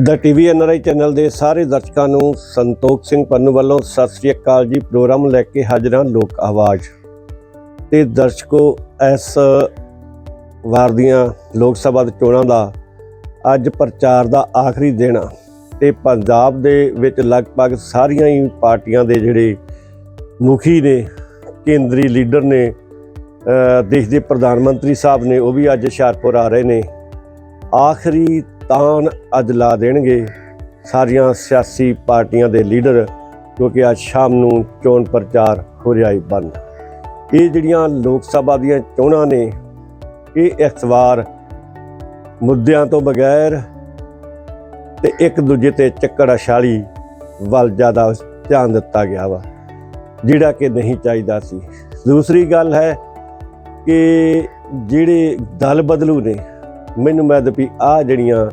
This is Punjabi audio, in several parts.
ਦਾ ਟੀਵੀ ਐਨਆਰਆਈ ਚੈਨਲ ਦੇ ਸਾਰੇ ਦਰਸ਼ਕਾਂ ਨੂੰ ਸੰਤੋਖ ਸਿੰਘ ਪੰਨੂ ਵੱਲੋਂ ਸਤਿ ਸ੍ਰੀ ਅਕਾਲ ਜੀ। ਪ੍ਰੋਗਰਾਮ ਲੈ ਕੇ ਹਾਜ਼ਰ ਹਾਂ ਲੋਕ ਆਵਾਜ਼। ਤੇ ਦਰਸ਼ਕੋ, ਇਸ ਵਾਰ ਦੀਆਂ ਲੋਕ ਸਭਾ ਦੇ ਚੋਣਾਂ ਦਾ ਅੱਜ ਪ੍ਰਚਾਰ ਦਾ ਆਖਰੀ ਦਿਨ ਆ। ਤੇ ਪੰਜਾਬ ਦੇ ਵਿੱਚ ਲਗਭਗ ਸਾਰੀਆਂ ਹੀ ਪਾਰਟੀਆਂ ਦੇ ਜਿਹੜੇ ਮੁਖੀ ਨੇ, ਕੇਂਦਰੀ ਲੀਡਰ ਨੇ ਦੇਸ਼ ਦੇ ਪ੍ਰਧਾਨ ਮੰਤਰੀ ਸਾਹਿਬ ਨੇ, ਉਹ ਵੀ ਅੱਜ ਹੁਸ਼ਿਆਰਪੁਰ ਆ ਰਹੇ ਨੇ। ਆਖਰੀ ਤਾਨ ਅੱਜ ਲਾ ਦੇਣਗੇ ਸਾਰੀਆਂ ਸਿਆਸੀ ਪਾਰਟੀਆਂ ਦੇ ਲੀਡਰ, ਕਿਉਂਕਿ ਅੱਜ ਸ਼ਾਮ ਨੂੰ ਚੋਣ ਪ੍ਰਚਾਰ ਹੋ ਰਿਹਾ ਹੈ ਬੰਦ। ਇਹ ਜਿਹੜੀਆਂ ਲੋਕ ਸਭਾ ਦੀਆਂ ਚੋਣਾਂ ਨੇ, ਇਹ ਇਸ ਵਾਰ ਮੁੱਦਿਆਂ ਤੋਂ ਬਗੈਰ ਤੇ ਇੱਕ ਦੂਜੇ ਤੇ ਚੱਕੜ ਅਛਾਲੀ ਵੱਲ ਜ਼ਿਆਦਾ ਧਿਆਨ ਦਿੱਤਾ ਗਿਆ ਵਾ, ਜਿਹੜਾ ਕਿ ਨਹੀਂ ਚਾਹੀਦਾ ਸੀ। ਦੂਸਰੀ ਗੱਲ ਹੈ ਕਿ ਜਿਹੜੇ ਦਲ ਬਦਲੂ ਨੇ, ਮੈਨੂੰ ਮੈਂ ਵੀ ਆ ਜਿਹੜੀਆਂ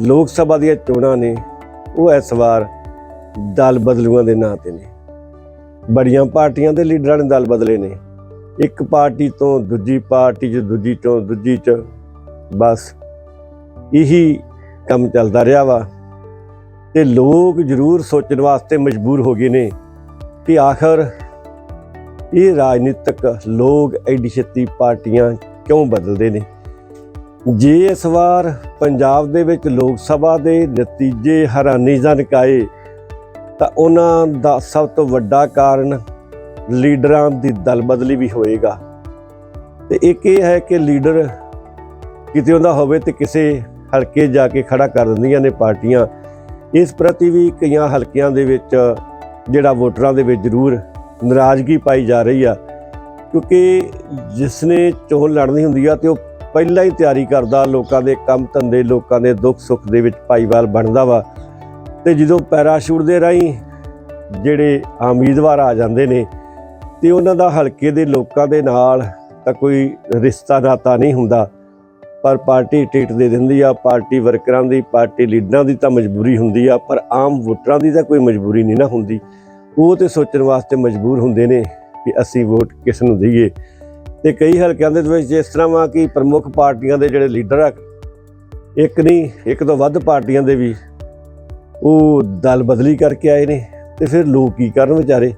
ਲੋਕ ਸਭਾ ਦੀਆਂ ਚੋਣਾਂ ਨੇ, ਉਹ ਇਸ ਵਾਰ ਦਲ ਬਦਲੂਆਂ ਦੇ ਨਾਂ ਤੇ ਨੇ। ਬੜੀਆਂ ਪਾਰਟੀਆਂ ਦੇ ਲੀਡਰਾਂ ਨੇ ਦਲ ਬਦਲੇ ਨੇ। ਇੱਕ ਪਾਰਟੀ ਤੋਂ ਦੂਜੀ ਪਾਰਟੀ 'ਚ, ਦੂਜੀ ਤੋਂ ਦੂਜੀ 'ਚ ਬਸ ਇਹੀ ਕੰਮ ਚੱਲਦਾ ਰਿਹਾ ਵਾ। ਤੇ ਲੋਕ ਜ਼ਰੂਰ ਸੋਚਣ ਵਾਸਤੇ ਮਜਬੂਰ ਹੋ ਗਏ ਨੇ ਕਿ ਆਖਰ ਇਹ ਰਾਜਨੀਤਿਕ ਲੋਕ ਐਡੀ ਛੇਤੀ ਪਾਰਟੀਆਂ ਕਿਉਂ ਬਦਲਦੇ ਨੇ? ਜੇ ਇਸ ਵਾਰ ਪੰਜਾਬ ਦੇ ਵਿੱਚ ਲੋਕ ਸਭਾ ਦੇ ਨਤੀਜੇ ਹੈਰਾਨੀਜਨਕ ਆਏ ਤਾਂ ਉਹਨਾਂ ਦਾ ਸਭ ਤੋਂ ਵੱਡਾ ਕਾਰਨ ਲੀਡਰਾਂ ਦੀ ਦਲ ਬਦਲੀ ਵੀ ਹੋਏਗਾ। ਤੇ ਇੱਕ ਇਹ ਹੈ ਕਿ ਲੀਡਰ ਕਿਤੇ ਉਹਦਾ ਹੋਵੇ ਤੇ ਕਿਸੇ ਹਲਕੇ ਜਾ ਕੇ ਖੜਾ ਕਰ ਦਿੰਦੀਆਂ ਨੇ ਪਾਰਟੀਆਂ। ਇਸ ਪ੍ਰਤੀ ਵੀ ਕਈਆਂ ਹਲਕਿਆਂ ਦੇ ਵਿੱਚ ਜਿਹੜਾ ਵੋਟਰਾਂ ਦੇ ਵਿੱਚ ਜ਼ਰੂਰ ਨਾਰਾਜ਼ਗੀ ਪਾਈ ਜਾ ਰਹੀ ਆ, ਕਿਉਂਕਿ ਜਿਸ ਨੇ ਚੋਣ ਲੜਨੀ ਹੁੰਦੀ ਆ ਤੇ ਉਹ ਪਹਿਲਾਂ ਹੀ ਤਿਆਰੀ ਕਰਦਾ, ਲੋਕਾਂ ਦੇ ਕੰਮ ਧੰਦੇ, ਲੋਕਾਂ ਦੇ ਦੁੱਖ ਸੁੱਖ ਦੇ ਵਿੱਚ ਭਾਈਵਾਲ ਬਣਦਾ ਵਾ। ਤੇ ਜਦੋਂ ਪੈਰਾਸ਼ੂਟ ਦੇ ਰਾਹੀਂ ਜਿਹੜੇ ਉਮੀਦਵਾਰ ਆ ਜਾਂਦੇ ਨੇ ਤੇ ਉਹਨਾਂ ਦਾ ਹਲਕੇ ਦੇ ਲੋਕਾਂ ਦੇ ਨਾਲ ਤਾਂ ਕੋਈ ਰਿਸ਼ਤਾ ਨਾਤਾ ਨਹੀਂ ਹੁੰਦਾ। ਪਰ ਪਾਰਟੀ ਟਿਕਟ ਦੇ ਦਿੰਦੀ ਆ, ਪਾਰਟੀ ਵਰਕਰਾਂ ਦੀ, ਪਾਰਟੀ ਲੀਡਰਾਂ ਦੀ ਤਾਂ ਮਜਬੂਰੀ ਹੁੰਦੀ ਆ, ਪਰ ਆਮ ਵੋਟਰਾਂ ਦੀ ਤਾਂ ਕੋਈ ਮਜਬੂਰੀ ਨਹੀਂ ਨਾ ਹੁੰਦੀ। ਉਹ ਤੇ ਸੋਚਣ ਵਾਸਤੇ ਮਜਬੂਰ ਹੁੰਦੇ ਨੇ ਕਿ ਅਸੀਂ ਵੋਟ ਕਿਸ ਨੂੰ ਦਈਏ। ਤੇ ਕਈ ਹਲਕਿਆਂ ਦੇ ਵਿੱਚ ਇਸ ਤਰ੍ਹਾਂ ਵਾ ਕਿ ਪ੍ਰਮੁੱਖ ਪਾਰਟੀਆਂ ਦੇ ਜਿਹੜੇ ਲੀਡਰ ਆ, ਇੱਕ ਨਹੀਂ, ਇੱਕ ਤੋਂ ਵੱਧ ਪਾਰਟੀਆਂ ਦੇ ਵੀ ਉਹ ਦਲ ਬਦਲੀ ਕਰਕੇ ਆਏ ਨੇ ਤੇ ਫਿਰ ਲੋਕ ਕੀ ਕਰਨ ਵਿਚਾਰੇ?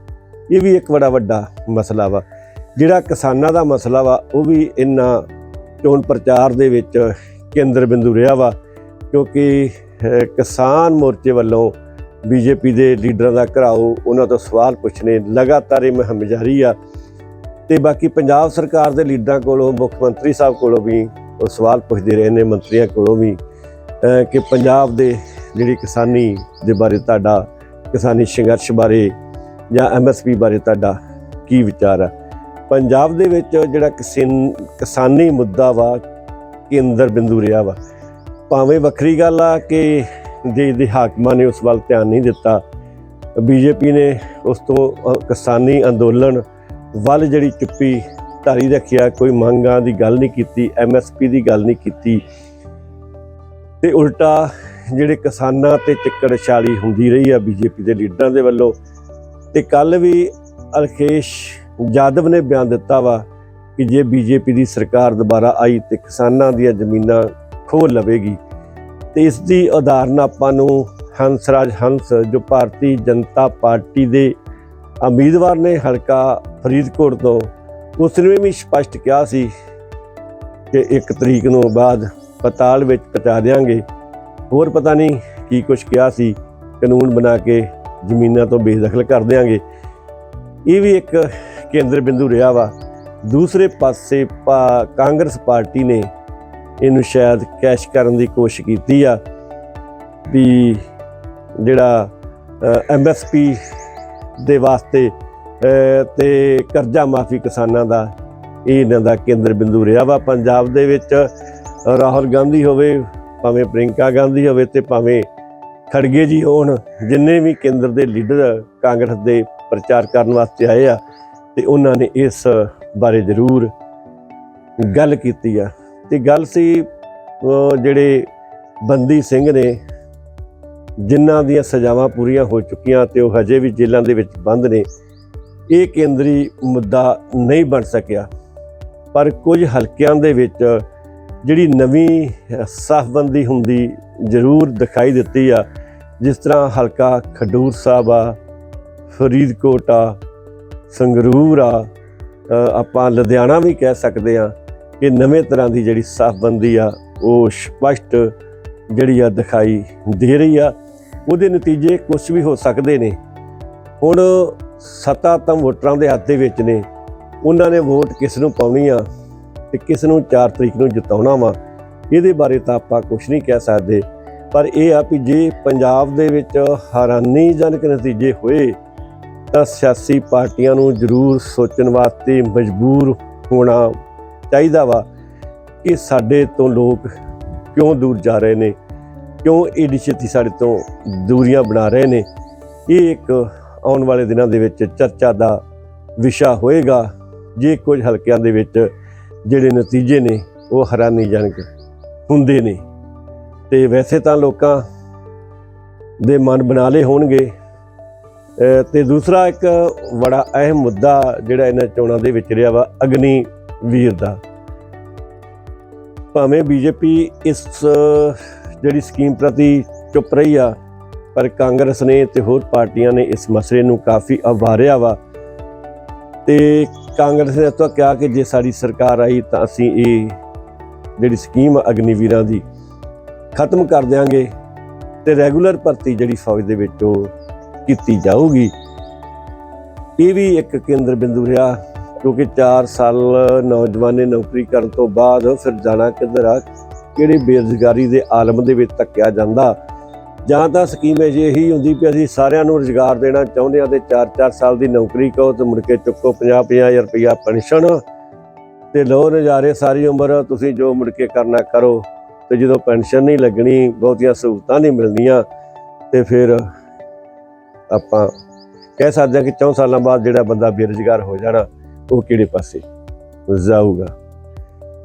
ਇਹ ਵੀ ਇੱਕ ਬੜਾ ਵੱਡਾ ਮਸਲਾ ਵਾ। ਜਿਹੜਾ ਕਿਸਾਨਾਂ ਦਾ ਮਸਲਾ ਵਾ, ਉਹ ਵੀ ਇੰਨਾ ਚੋਣ ਪ੍ਰਚਾਰ ਦੇ ਵਿੱਚ ਕੇਂਦਰ ਬਿੰਦੂ ਰਿਹਾ ਵਾ, ਕਿਉਂਕਿ ਕਿਸਾਨ ਮੋਰਚੇ ਵੱਲੋਂ ਬੀਜੇਪੀ ਦੇ ਲੀਡਰਾਂ ਦਾ ਘਰਾਓ, ਉਹਨਾਂ ਤੋਂ ਸਵਾਲ ਪੁੱਛਣੇ ਲਗਾਤਾਰ ਇਹ ਮੁਹਿੰਮ ਜਾਰੀ ਆ। ਤੇ ਬਾਕੀ ਪੰਜਾਬ ਸਰਕਾਰ ਦੇ ਲੀਡਰਾਂ ਕੋਲੋਂ, ਮੁੱਖ ਮੰਤਰੀ ਸਾਹਿਬ ਕੋਲੋਂ ਵੀ ਉਹ ਸਵਾਲ ਪੁੱਛਦੇ ਰਹੇ ਨੇ, ਮੰਤਰੀਆਂ ਕੋਲੋਂ ਵੀ ਕਿ ਪੰਜਾਬ ਦੇ ਜਿਹੜੀ ਕਿਸਾਨੀ ਦੇ ਬਾਰੇ ਤੁਹਾਡਾ, ਕਿਸਾਨੀ ਸੰਘਰਸ਼ ਬਾਰੇ ਜਾਂ ਐਮਐਸਪੀ ਬਾਰੇ ਤੁਹਾਡਾ ਕੀ ਵਿਚਾਰ ਆ? ਪੰਜਾਬ ਦੇ ਵਿੱਚ ਜਿਹੜਾ ਕਿਸਾਨ ਕਿਸਾਨੀ ਮੁੱਦਾ ਵਾ ਕੇਂਦਰ ਬਿੰਦੂ ਰਿਹਾ ਵਾ, ਭਾਵੇਂ ਵੱਖਰੀ ਗੱਲ ਆ ਕਿ ਦੇਸ਼ ਦੇ ਹਾਕਮਾਂ ਨੇ ਉਸ ਵੱਲ ਧਿਆਨ ਨਹੀਂ ਦਿੱਤਾ, ਬੀਜੇਪੀ ਨੇ ਉਸ ਤੋਂ ਕਿਸਾਨੀ ਅੰਦੋਲਨ ਵੱਲ ਜਿਹੜੀ ਚੁੱਪੀ ਧਾਰੀ ਰੱਖਿਆ, ਕੋਈ ਮੰਗਾਂ ਦੀ ਗੱਲ ਨਹੀਂ ਕੀਤੀ ਐਮਐਸਪੀ ਦੀ ਗੱਲ ਨਹੀਂ ਕੀਤੀ, ਤੇ ਉਲਟਾ ਜਿਹੜੇ ਕਿਸਾਨਾਂ ਤੇ ਚੱਕੜ ਛਾਲੀ ਹੁੰਦੀ ਰਹੀ ਆ ਬੀਜੇਪੀ ਦੇ ਲੀਡਰਾਂ ਦੇ ਵੱਲੋਂ, ਤੇ ਕੱਲ ਵੀ ਅਲਕੇਸ਼ ਜਾਦਵ ਨੇ ਬਿਆਨ ਦਿੱਤਾ ਵਾ ਕਿ ਜੇ ਬੀਜੇਪੀ ਦੀ ਸਰਕਾਰ ਦੁਬਾਰਾ ਆਈ ਤੇ ਕਿਸਾਨਾਂ ਦੀਆਂ ਜ਼ਮੀਨਾਂ ਖੋਹ ਲਵੇਗੀ। ਤੇ ਇਸ ਦੀ ਉਦਾਹਰਨ ਆਪਾਂ ਨੂੰ ਹੰਸਰਾਜ ਹੰਸ, ਜੋ ਭਾਰਤੀ ਜਨਤਾ ਪਾਰਟੀ ਦੇ ਉਮੀਦਵਾਰ ਨੇ, ਹਲਕਾ ਫਰੀਦਕੋਟ ਤੋਂ। ਉਸ ਨੇ ਵੀ ਸਪਸ਼ਟ ਕਿਹਾ ਸੀ ਕਿ ਇੱਕ ਤਰੀਕ ਨੂੰ ਬਾਅਦ ਪਤਾਲ ਵਿੱਚ ਪਹੁੰਚਾ ਦੇਾਂਗੇ ਹੋਰ ਪਤਾ ਨਹੀਂ ਕੀ ਕੁਝ ਕਿਹਾ ਸੀ। ਕਾਨੂੰਨ ਬਣਾ ਕੇ ਜ਼ਮੀਨਾਂ ਤੋਂ ਬੇਦਖਲ ਕਰ ਦੇਾਂਗੇ ਇਹ ਵੀ ਇੱਕ ਕੇਂਦਰ ਬਿੰਦੂ ਰਿਹਾ ਵਾ। ਦੂਸਰੇ ਪਾਸੇ ਪਾ- ਕਾਂਗਰਸ ਪਾਰਟੀ ਨੇ ਇਹਨੂੰ ਸ਼ਾਇਦ ਕੈਸ਼ ਕਰਨ ਦੀ ਕੋਸ਼ਿਸ਼ ਕੀਤੀ ਆ ਵੀ ਜਿਹੜਾ ਐਮਐਸਪੀ ਦੇ ਵਾਸਤੇ ਤੇ ਕਰਜ਼ਾ ਮਾਫੀ ਕਿਸਾਨਾਂ ਦਾ, ਇਹ ਇਹਨਾਂ ਦਾ ਕੇਂਦਰ ਬਿੰਦੂ ਰਿਹਾ ਵਾ। ਪੰਜਾਬ ਦੇ ਵਿੱਚ ਰਾਹੁਲ ਗਾਂਧੀ ਹੋਵੇ, ਭਾਵੇਂ ਪ੍ਰਿੰਕਾ ਗਾਂਧੀ ਹੋਵੇ ਤੇ ਭਾਵੇਂ ਖੜਗੇ ਜੀ ਹੋਣ, ਜਿੰਨੇ ਵੀ ਕੇਂਦਰ ਦੇ ਲੀਡਰ ਕਾਂਗਰਸ ਦੇ ਪ੍ਰਚਾਰ ਕਰਨ ਵਾਸਤੇ ਆਏ ਆ, ਤੇ ਉਹਨਾਂ ਨੇ ਇਸ ਬਾਰੇ ਜ਼ਰੂਰ ਗੱਲ ਕੀਤੀ ਆ। ਤੇ ਗੱਲ ਸੀ ਜਿਹੜੇ ਬੰਦੀ ਸਿੰਘ ਨੇ, ਜਿਨ੍ਹਾਂ ਦੀਆਂ ਸਜ਼ਾਵਾਂ ਪੂਰੀਆਂ ਹੋ ਚੁੱਕੀਆਂ ਤੇ ਉਹ ਹਜੇ ਵੀ ਜੇਲ੍ਹਾਂ ਦੇ ਵਿੱਚ ਬੰਦ ਨੇ ਇਹ ਕੇਂਦਰੀ ਮੁੱਦਾ ਨਹੀਂ ਬਣ ਸਕਿਆ। ਪਰ ਕੁਝ ਹਲਕਿਆਂ ਦੇ ਵਿੱਚ ਜਿਹੜੀ ਨਵੀਂ ਸਾਫਬੰਦੀ ਹੁੰਦੀ ਜ਼ਰੂਰ ਦਿਖਾਈ ਦਿੱਤੀ ਆ। ਜਿਸ ਤਰ੍ਹਾਂ ਹਲਕਾ ਖਡੂਰ ਸਾਹਿਬ ਆ, ਫਰੀਦਕੋਟ ਆ, ਸੰਗਰੂਰ ਆ ਆਪਾਂ ਲੁਧਿਆਣਾ ਵੀ ਕਹਿ ਸਕਦੇ ਆ ਕਿ ਨਵੇਂ ਤਰ੍ਹਾਂ ਦੀ ਜਿਹੜੀ ਸਾਫਬੰਦੀ ਆ, ਉਹ ਸਪਸ਼ਟ ਜਿਹੜੀ ਆ ਦਿਖਾਈ ਦੇ ਰਹੀ ਆ। ਉਹਦੇ ਨਤੀਜੇ ਕੁਝ ਵੀ ਹੋ ਸਕਦੇ ਨੇ। ਹੁਣ ਸੱਤਾ ਤਾਂ ਵੋਟਰਾਂ ਦੇ ਹੱਥ ਦੇ ਵਿੱਚ ਨੇ। ਉਹਨਾਂ ਨੇ ਵੋਟ ਕਿਸ ਨੂੰ ਪਾਉਣੀ ਆ ਤੇ ਕਿਸ ਨੂੰ 4 ਤਰੀਕ ਨੂੰ ਜਿਤਾਉਣਾ ਵਾ, ਇਹਦੇ ਬਾਰੇ ਤਾਂ ਆਪਾਂ ਕੁਝ ਨਹੀਂ ਕਹਿ ਸਕਦੇ। ਪਰ ਇਹ ਆ ਵੀ ਜੇ ਪੰਜਾਬ ਦੇ ਵਿੱਚ ਹੈਰਾਨੀਜਨਕ ਨਤੀਜੇ ਹੋਏ, ਤਾਂ ਸਿਆਸੀ ਪਾਰਟੀਆਂ ਨੂੰ ਜ਼ਰੂਰ ਸੋਚਣ ਵਾਸਤੇ ਮਜਬੂਰ ਹੋਣਾ ਚਾਹੀਦਾ ਵਾ ਕਿ ਸਾਡੇ ਤੋਂ ਲੋਕ ਕਿਉਂ ਦੂਰ ਜਾ ਰਹੇ ਨੇ, ਕਿਉਂ ਏਡੀ ਛੇਤੀ ਸਾਡੇ ਤੋਂ ਦੂਰੀਆਂ ਬਣਾ ਰਹੇ ਨੇ। ਇਹ ਇੱਕ ਆਉਣ ਵਾਲੇ ਦਿਨਾਂ ਦੇ ਵਿੱਚ ਚਰਚਾ ਦਾ ਵਿਸ਼ਾ ਹੋਏਗਾ। ਜੇ ਕੁਝ ਹਲਕਿਆਂ ਦੇ ਵਿੱਚ ਜਿਹੜੇ ਨਤੀਜੇ ਨੇ, ਉਹ ਹੈਰਾਨੀਜਨਕ ਹੁੰਦੇ ਨੇ। ਤੇ ਵੈਸੇ ਤਾਂ ਲੋਕਾਂ ਦੇ ਮਨ ਬਣਾ ਲਏ ਹੋਣਗੇ। ਅਹ ਤੇ ਦੂਸਰਾ ਇੱਕ ਬੜਾ ਅਹਿਮ ਮੁੱਦਾ ਜਿਹੜਾ ਇਹਨਾਂ ਚੋਣਾਂ ਦੇ ਵਿੱਚ ਰਿਹਾ ਵਾ, ਅਗਨੀ ਵੀਰ ਦਾ। ਭਾਵੇਂ ਬੀਜੇਪੀ ਇਸ ਜਿਹੜੀ ਸਕੀਮ ਪ੍ਰਤੀ ਚੁੱਪ ਰਹੀ ਆ ਪਰ ਕਾਂਗਰਸ ਨੇ ਤੇ ਹੋਰ ਪਾਰਟੀਆਂ ਨੇ ਇਸ ਮਸਲੇ ਨੂੰ ਕਾਫੀ ਆਵਾਰਿਆ ਵਾ। ਤੇ ਕਾਂਗਰਸ ਨੇ ਤਾਂ ਕਿਹਾ ਕਿ ਜੇ ਸਾਡੀ ਸਰਕਾਰ ਆਈ ਤਾਂ ਅਸੀਂ ਇਹ ਜਿਹੜੀ ਸਕੀਮ ਆ ਅਗਨੀਵੀਰਾਂ ਦੀ ਖਤਮ ਕਰ ਦਿਆਂਗੇ ਤੇ ਰੈਗੂਲਰ ਭਰਤੀ ਜਿਹੜੀ ਫੌਜ ਦੇ ਵਿੱਚ ਉਹ ਕੀਤੀ ਜਾਊਗੀ। ਇਹ ਵੀ ਇੱਕ ਕੇਂਦਰ ਬਿੰਦੂ ਰਿਹਾ, ਕਿਉਂਕਿ 4 ਸਾਲ ਨੌਜਵਾਨ ਨੇ ਨੌਕਰੀ ਕਰਨ ਤੋਂ ਬਾਅਦ ਫਿਰ ਜਾਣਾ ਕਿੱਧਰ ਆ? ਕਿਹੜੇ ਬੇਰੁਜ਼ਗਾਰੀ ਦੇ ਆਲਮ ਦੇ ਵਿੱਚ ਧੱਕਿਆ ਜਾਂਦਾ? ਜਾਂ ਤਾਂ ਸਕੀਮ ਇਹ ਇਹੀ ਹੁੰਦੀ ਵੀ ਅਸੀਂ ਸਾਰਿਆਂ ਨੂੰ ਰੁਜ਼ਗਾਰ ਦੇਣਾ ਚਾਹੁੰਦੇ ਹਾਂ ਤੇ 4-4 ਸਾਲ ਦੀ ਨੌਕਰੀ ਕਹੋ ਤੇ ਮੁੜ ਕੇ ਚੁੱਕੋ 50-50000 ਰੁਪਇਆ ਪੈਨਸ਼ਨ ਤੇ ਲਓ ਨਜ਼ਾਰੇ ਸਾਰੀ ਉਮਰ ਤੁਸੀਂ ਜੋ ਮੁੜ ਕੇ ਕਰਨਾ ਕਰੋ ਤੇ ਜਦੋਂ ਪੈਨਸ਼ਨ ਨਹੀਂ ਲੱਗਣੀ, ਬਹੁਤੀਆਂ ਸਹੂਲਤਾਂ ਨਹੀਂ ਮਿਲਣੀਆਂ ਤੇ ਫਿਰ ਆਪਾਂ ਕਹਿ ਸਕਦੇ ਹਾਂ ਕਿ 4 ਸਾਲਾਂ ਬਾਅਦ ਜਿਹੜਾ ਬੰਦਾ ਬੇਰੁਜ਼ਗਾਰ ਹੋ ਜਾਣਾ, ਉਹ ਕਿਹੜੇ ਪਾਸੇ ਜਾਊਗਾ।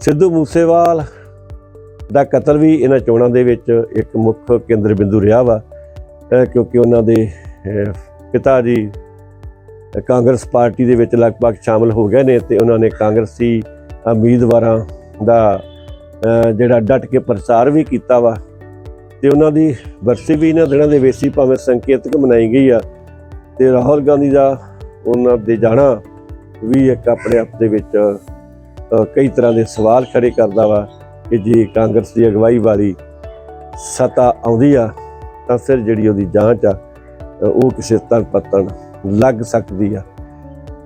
ਸਿੱਧੂ ਮੂਸੇਵਾਲ ਦਾ ਕਤਲ ਵੀ ਇਹਨਾਂ ਚੋਣਾਂ ਦੇ ਵਿੱਚ ਇੱਕ ਮੁੱਖ ਕੇਂਦਰ ਬਿੰਦੂ ਰਿਹਾ ਵਾ ਕਿਉਂਕਿ ਉਹਨਾਂ ਦੇ ਪਿਤਾ ਜੀ ਕਾਂਗਰਸ ਪਾਰਟੀ ਦੇ ਵਿੱਚ ਲਗਭਗ ਸ਼ਾਮਲ ਹੋ ਗਏ ਨੇ ਤੇ ਉਹਨਾਂ ਨੇ ਕਾਂਗਰਸੀ ਉਮੀਦਵਾਰਾਂ ਦਾ ਜਿਹੜਾ ਡਟ ਕੇ ਪ੍ਰਚਾਰ ਵੀ ਕੀਤਾ ਵਾ। ਤੇ ਉਹਨਾਂ ਦੀ ਵਰਸੀ ਵੀ ਇਹਨਾਂ ਦਿਨਾਂ ਦੇ ਵਿੱਚ ਹੀ ਭਾਵੇਂ ਸੰਕੇਤਕ ਮਨਾਈ ਗਈ ਆ। ਤੇ ਰਾਹੁਲ ਗਾਂਧੀ ਦਾ ਉਹਨਾਂ ਦੇ ਜਾਣਾ ਵੀ ਇੱਕ ਆਪਣੇ ਆਪ ਦੇ ਵਿੱਚ ਕਈ ਤਰ੍ਹਾਂ ਦੇ ਸਵਾਲ ਖੜੇ ਕਰਦਾ ਵਾ। ਕਿ ਜੇ ਕਾਂਗਰਸ ਦੀ ਅਗਵਾਈ ਵਾਲੀ ਸਤਾ ਆਉਂਦੀ ਆ, ਤਾਂ ਫਿਰ ਜਿਹੜੀ ਉਹਦੀ ਜਾਂਚ ਆ, ਉਹ ਕਿਸੇ ਤਰ ਪਤਨ ਲੱਗ ਸਕਦੀ ਆ।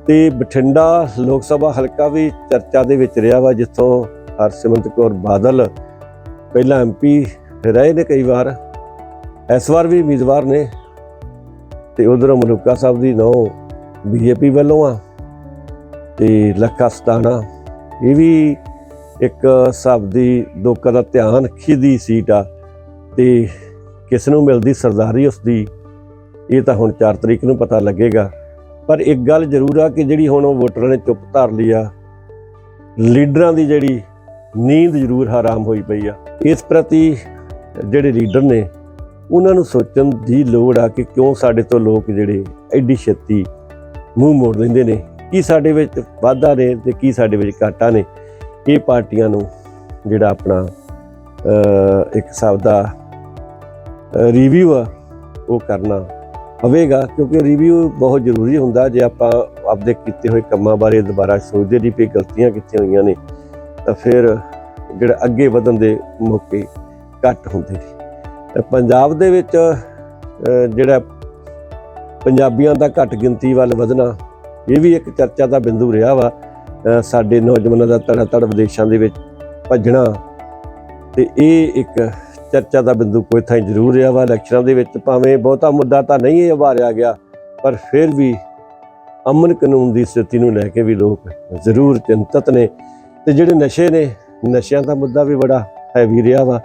ਤੇ ਬਠਿੰਡਾ ਲੋਕ ਸਭਾ ਹਲਕਾ ਵੀ ਚਰਚਾ ਦੇ ਵਿੱਚ ਰਿਹਾ ਵਾ, ਜਿੱਥੋਂ ਹਰਸਿਮਰਤ ਕੌਰ ਬਾਦਲ ਪਹਿਲਾਂ ਐਮਪੀ ਰਹੇ ਨੇ ਕਈ ਵਾਰ। ਇਸ ਵਾਰ ਵੀ ਉਮੀਦਵਾਰ ਨੇ ਤੇ ਉਧਰ ਮਲੂਕਾ ਸਾਹਿਬ ਦੀ ਨੌ ਬੀਜੇਪੀ ਵੱਲੋਂ ਆ ਤੇ ਲੱਖਾ ਸਤਾਣਾ। ਇਹ ਵੀ ਇੱਕ ਸਭ ਦੀ ਲੋਕਾਂ ਦਾ ਧਿਆਨ ਖਿੱਚਦੀ ਸੀਟ ਆ ਤੇ ਕਿਸ ਨੂੰ ਮਿਲਦੀ ਸਰਦਾਰੀ, ਉਸ ਦੀ। ਇਹ ਤਾਂ ਹੁਣ 4 ਤਰੀਕ ਨੂੰ ਪਤਾ ਲੱਗੇਗਾ। ਪਰ ਇੱਕ ਗੱਲ ਜ਼ਰੂਰ ਆ ਕਿ ਜਿਹੜੀ ਹੁਣ ਉਹ ਵੋਟਰਾਂ ਨੇ ਚੁੱਪ ਧਾਰ ਲਈ ਆ, ਲੀਡਰਾਂ ਦੀ ਜਿਹੜੀ ਨੀਂਦ ਜ਼ਰੂਰ ਹਰਾਮ ਹੋਈ ਪਈ ਆ। ਇਸ ਪ੍ਰਤੀ ਜਿਹੜੇ ਲੀਡਰ ਨੇ, ਉਹਨਾਂ ਨੂੰ ਸੋਚਣ ਦੀ ਲੋੜ ਆ ਕਿ ਕਿਉਂ ਸਾਡੇ ਤੋਂ ਲੋਕ ਜਿਹੜੇ ਐਡੀ ਛੇਤੀ ਮੂੰਹ ਮੋੜ ਲੈਂਦੇ ਨੇ। ਕੀ ਸਾਡੇ ਵਿੱਚ ਵਾਧਾ ਨੇ ਤੇ ਕੀ ਸਾਡੇ ਵਿੱਚ ਘਾਟਾ ਨੇ। ਇਹ ਪਾਰਟੀਆਂ ਨੂੰ ਜਿਹੜਾ ਆਪਣਾ ਇੱਕ ਹਿਸਾਬ ਦਾ ਰਿਵਿਊ ਆ, ਉਹ ਕਰਨਾ ਪਵੇਗਾ ਕਿਉਂਕਿ ਰਿਵਿਊ ਬਹੁਤ ਜ਼ਰੂਰੀ ਹੁੰਦਾ, ਜੇ ਆਪਾਂ ਆਪਦੇ ਕੀਤੇ ਹੋਏ ਕੰਮਾਂ ਬਾਰੇ ਦੁਬਾਰਾ ਸੋਚਦੇ ਨਹੀਂ ਵੀ ਗਲਤੀਆਂ ਕਿੱਥੇ ਹੋਈਆਂ ਨੇ, ਤਾਂ ਫਿਰ ਜਿਹੜਾ ਅੱਗੇ ਵਧਣ ਦੇ ਮੌਕੇ ਘੱਟ ਹੁੰਦੇ ਨੇ। ਪੰਜਾਬ ਦੇ ਵਿੱਚ ਜਿਹੜਾ ਪੰਜਾਬੀਆਂ ਦਾ ਘੱਟ ਗਿਣਤੀ ਵੱਲ ਵਧਣਾ, ਇਹ ਵੀ ਇੱਕ ਚਰਚਾ ਦਾ ਬਿੰਦੂ ਰਿਹਾ ਵਾ। ਸਾਡੇ ਨੌਜਵਾਨਾਂ ਦਾ ਤੜਾ ਤੜ ਵਿਦੇਸ਼ਾਂ ਦੇ ਵਿੱਚ ਭੱਜਣਾ ਤੇ ਇਹ ਇੱਕ ਚਰਚਾ ਦਾ ਬਿੰਦੂ ਕੋਈ ਥਾਂ ਜ਼ਰੂਰ ਰਿਹਾ ਵਾ। ਇਲੈਕਸ਼ਨਾਂ ਦੇ ਵਿੱਚ ਭਾਵੇਂ ਬਹੁਤਾ ਮੁੱਦਾ ਤਾਂ ਨਹੀਂ ਇਹ ਉਭਾਰਿਆ ਗਿਆ, ਪਰ ਫਿਰ ਵੀ ਅਮਨ ਕਾਨੂੰਨ ਦੀ ਸਥਿਤੀ ਨੂੰ ਲੈ ਕੇ ਵੀ ਲੋਕ ਜ਼ਰੂਰ ਚਿੰਤਤ ਨੇ ਤੇ ਜਿਹੜੇ ਨਸ਼ੇ ਨੇ, ਨਸ਼ਿਆਂ ਦਾ ਮੁੱਦਾ ਵੀ ਬੜਾ ਹੈਵੀ ਰਿਹਾ ਵਾ।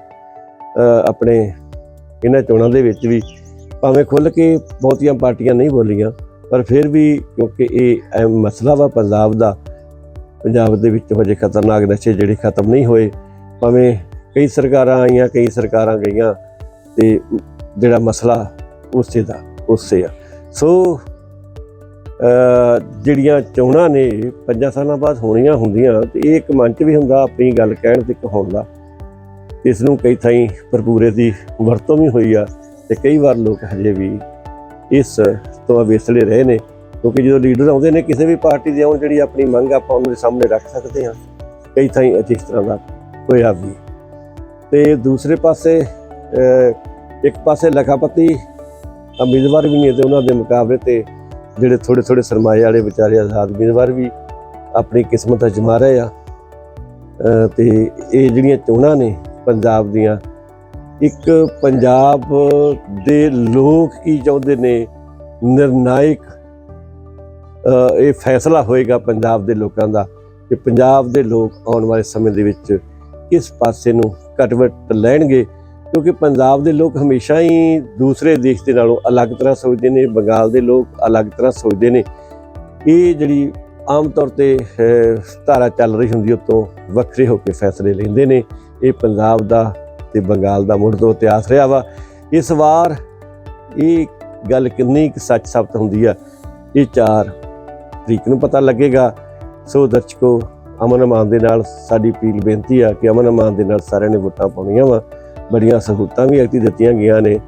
ਆਪਣੇ ਇਹਨਾਂ ਚੋਣਾਂ ਦੇ ਵਿੱਚ ਵੀ ਭਾਵੇਂ ਖੁੱਲ ਕੇ ਬਹੁਤੀਆਂ ਪਾਰਟੀਆਂ ਨਹੀਂ ਬੋਲੀਆਂ, ਪਰ ਫਿਰ ਵੀ ਕਿਉਂਕਿ ਇਹ ਅਹਿਮ ਮਸਲਾ ਵਾ ਪੰਜਾਬ ਦਾ ਪੰਜਾਬ ਦੇ ਵਿੱਚ ਹਜੇ ਖਤਰਨਾਕ ਨਸ਼ੇ ਜਿਹੜੇ ਖਤਮ ਨਹੀਂ ਹੋਏ, ਭਾਵੇਂ ਕਈ ਸਰਕਾਰਾਂ ਆਈਆਂ, ਕਈ ਸਰਕਾਰਾਂ ਗਈਆਂ ਤੇ ਜਿਹੜਾ ਮਸਲਾ ਉਸੇ ਦਾ, ਉਸੇ ਆ। ਸੋ ਜਿਹੜੀਆਂ ਚੋਣਾਂ ਨੇ, ਪੰਜਾਂ ਸਾਲਾਂ ਬਾਅਦ ਹੋਣੀਆਂ ਹੁੰਦੀਆਂ, ਤੇ ਇਹ ਇੱਕ ਮੰਚ ਵੀ ਹੁੰਦਾ ਆਪਣੀ ਗੱਲ ਕਹਿਣ ਤੇ ਕਹਾਉਣ ਦਾ। ਇਸ ਨੂੰ ਕਈ ਥਾਈਂ ਭਰਪੂਰੇ ਦੀ ਵਰਤੋਂ ਵੀ ਹੋਈ ਆ, ਤੇ ਕਈ ਵਾਰ ਲੋਕ ਹਜੇ ਵੀ ਇਸ ਤੋਂ ਅਵੇਸਲੇ ਰਹੇ ਨੇ। ਕਿਉਂਕਿ ਜਦੋਂ ਲੀਡਰ ਆਉਂਦੇ ਨੇ ਕਿਸੇ ਵੀ ਪਾਰਟੀ ਦੇ ਆਉਣ ਜਿਹੜੀ ਆਪਣੀ ਮੰਗ ਆਪਾਂ ਉਹਨਾਂ ਦੇ ਸਾਹਮਣੇ ਰੱਖ ਸਕਦੇ ਹਾਂ। ਕਈ ਥਾਈਂ ਇਸ ਤਰ੍ਹਾਂ ਦਾ ਹੋਇਆ ਵੀ ਤੇ ਦੂਸਰੇ ਪਾਸੇ ਇੱਕ ਪਾਸੇ ਲਖਾਪਤੀ ਉਮੀਦਵਾਰ ਵੀ ਨਹੀਂ ਤੇ ਉਹਨਾਂ ਦੇ ਮੁਕਾਬਲੇ ਤੇ ਜਿਹੜੇ ਥੋੜੇ ਥੋੜੇ ਸਰਮਾਏ ਵਾਲੇ ਵਿਚਾਰੇ ਆਜ਼ਾਦ ਉਮੀਦਵਾਰ ਵੀ ਆਪਣੀ ਕਿਸਮਤ ਅਜਮਾ ਰਹੇ ਆ। ਅਹ, ਤੇ ਇਹ ਜਿਹੜੀਆਂ ਚੋਣਾਂ ਨੇ ਪੰਜਾਬ ਦੀਆਂ ਇੱਕ ਪੰਜਾਬ ਦੇ ਲੋਕ ਕੀ ਚਾਹੁੰਦੇ ਨੇ? ਨਿਰਣਾਇਕ ਇਹ ਫੈਸਲਾ ਹੋਏਗਾ ਪੰਜਾਬ ਦੇ ਲੋਕਾਂ ਦਾ ਕਿ ਪੰਜਾਬ ਦੇ ਲੋਕ ਆਉਣ ਵਾਲੇ ਸਮੇਂ ਦੇ ਵਿੱਚ ਕਿਸ ਪਾਸੇ ਨੂੰ ਘਟਵਟ ਲੈਣਗੇ, ਕਿਉਂਕਿ ਪੰਜਾਬ ਦੇ ਲੋਕ ਹਮੇਸ਼ਾ ਹੀ ਦੂਸਰੇ ਦੇਸ਼ ਦੇ ਨਾਲੋਂ ਅਲੱਗ ਤਰ੍ਹਾਂ ਸੋਚਦੇ ਨੇ, ਬੰਗਾਲ ਦੇ ਲੋਕ ਅਲੱਗ ਤਰ੍ਹਾਂ ਸੋਚਦੇ ਨੇ। ਇਹ ਜਿਹੜੀ ਆਮ ਤੌਰ ਤੇ ਧਾਰਾ ਚੱਲ ਰਹੀ ਹੁੰਦੀ ਉਤੋਂ ਵੱਖਰੇ ਹੋ ਕੇ ਫੈਸਲੇ ਲੈਂਦੇ ਨੇ। ਇਹ ਪੰਜਾਬ ਦਾ ਤੇ ਬੰਗਾਲ ਦਾ ਮੁੱਢ ਤੋਂ ਇਤਿਹਾਸ ਰਿਹਾ ਵਾ। ਇਸ ਵਾਰ ਇਹ ਗੱਲ ਕਿੰਨੀ ਕੁ ਸੱਚ ਸਾਬਤ ਹੁੰਦੀ ਆ, ਇਹ ਚਾਰ ਤਰੀਕ ਨੂੰ ਪਤਾ ਲੱਗੇਗਾ। ਸੋ ਦਰਸ਼ਕੋ, ਅਮਨ ਅਮਾਨ ਦੇ ਨਾਲ ਸਾਡੀ ਅਪੀਲ ਬੇਨਤੀ ਆ ਕਿ ਅਮਨ ਅਮਾਨ ਦੇ ਨਾਲ ਸਾਰਿਆਂ ਨੇ ਵੋਟਾਂ ਪਾਉਣੀਆਂ ਵਾ। ਬੜੀਆਂ ਸਹੂਲਤਾਂ ਵੀ ਐਕਟੀ ਦਿੱਤੀਆਂ ਗਈਆਂ ਨੇ।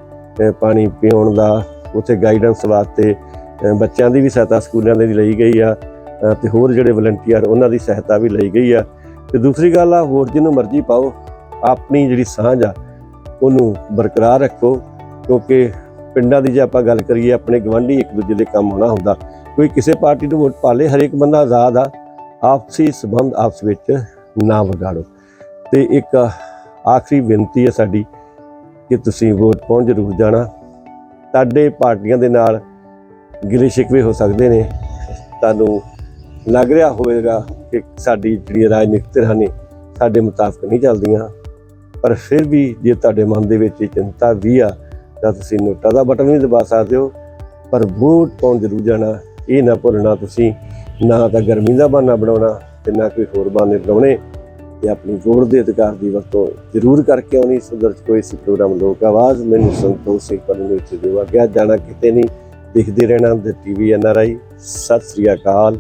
ਪਾਣੀ ਪੀਉਣ ਦਾ, ਉੱਥੇ ਗਾਈਡੈਂਸ ਵਾਸਤੇ ਬੱਚਿਆਂ ਦੀ ਵੀ ਸਹਾਇਤਾ ਸਕੂਲਾਂ ਦੇ ਲਈ ਗਈ ਆ। ਅਹ ਤੇ ਹੋਰ ਜਿਹੜੇ ਵਲੰਟੀਅਰ ਉਹਨਾਂ ਦੀ ਸਹਾਇਤਾ ਵੀ ਲਈ ਗਈ ਆ। ਤੇ ਦੂਸਰੀ ਗੱਲ ਆ ਵੋਟ ਜਿਹਨੂੰ ਮਰਜ਼ੀ ਪਾਓ, ਆਪਣੀ ਜਿਹੜੀ ਸਾਂਝ ਆ, ਉਹਨੂੰ ਬਰਕਰਾਰ ਰੱਖੋ। ਕਿਉਂਕਿ ਪਿੰਡਾਂ ਦੀ ਜੇ ਆਪਾਂ ਗੱਲ ਕਰੀਏ, ਆਪਣੇ ਗਵਾਂਢੀ ਇੱਕ ਦੂਜੇ ਦੇ ਕੰਮ ਆਉਣਾ ਹੁੰਦਾ। ਕੋਈ ਕਿਸੇ ਪਾਰਟੀ ਨੂੰ ਵੋਟ ਪਾ ਲੇ, ਹਰੇਕ ਬੰਦਾ ਆਜ਼ਾਦ ਆ। ਆਪਸੀ ਸਬੰਧ ਆਪਸ ਵਿੱਚ ਨਾ ਵਿਗਾੜੋ। ਤੇ ਇੱਕ ਆਖਰੀ ਬੇਨਤੀ ਹੈ ਸਾਡੀ ਕਿ ਤੁਸੀਂ ਵੋਟ ਪਾਉਣ ਜ਼ਰੂਰ ਜਾਣਾ। ਤੁਹਾਡੇ ਪਾਰਟੀਆਂ ਦੇ ਨਾਲ ਗਿਲੇ ਸ਼ਿਕਵੇ ਹੋ ਸਕਦੇ ਨੇ। ਤੁਹਾਨੂੰ ਲੱਗ ਰਿਹਾ ਹੋਵੇਗਾ ਕਿ ਸਾਡੀ ਜਿਹੜੀ ਰਾਜਨੀਤਿਕ ਧਿਰਾਂ ਨੇ ਸਾਡੇ ਮੁਤਾਬਕ ਨਹੀਂ ਚੱਲਦੀਆਂ। ਪਰ ਫਿਰ ਵੀ ਜੇ ਤੁਹਾਡੇ ਮਨ ਦੇ ਵਿੱਚ ਚਿੰਤਾ ਵੀ ਆ, ਤਾਂ ਤੁਸੀਂ ਨੋਟਾ ਦਾ ਬਟਨ ਵੀ ਦਬਾ ਸਕਦੇ ਹੋ। ਪਰ ਵੋਟ ਪਾਉਣ ਜ਼ਰੂਰ ਜਾਣਾ। ਇਹ ਨਾ ਭੁੱਲਣਾ ਤੁਸੀਂ, ਨਾ ਤਾਂ ਗਰਮੀ ਦਾ ਬਹਾਨਾ ਬਣਾਉਣਾ ਤੇ ਨਾ ਕੋਈ ਹੋਰ ਬਹਾਨੇ ਬਣਾਉਣੇ ਤੇ ਆਪਣੀ ਜ਼ੋਰ ਦੇ ਅਧਿਕਾਰ ਦੀ ਵਰਤੋਂ ਜ਼ਰੂਰ ਕਰਕੇ ਆਉਣੀ। ਸੁਦਰਜ ਕੋਈ ਸੀ ਪ੍ਰੋਗਰਾਮ ਲੋਕ ਆਵਾਜ਼, ਮੈਨੂੰ ਸੰਤੋਖ ਸਿੰਘ ਪਰਮ ਵਿੱਚ ਜੋ ਗਿਆ। ਜਾਣਾ ਕਿਤੇ ਨਹੀਂ, ਦੇਖਦੇ ਰਹਿਣਾ ਦੇ TV N R I Sat Sri Akal.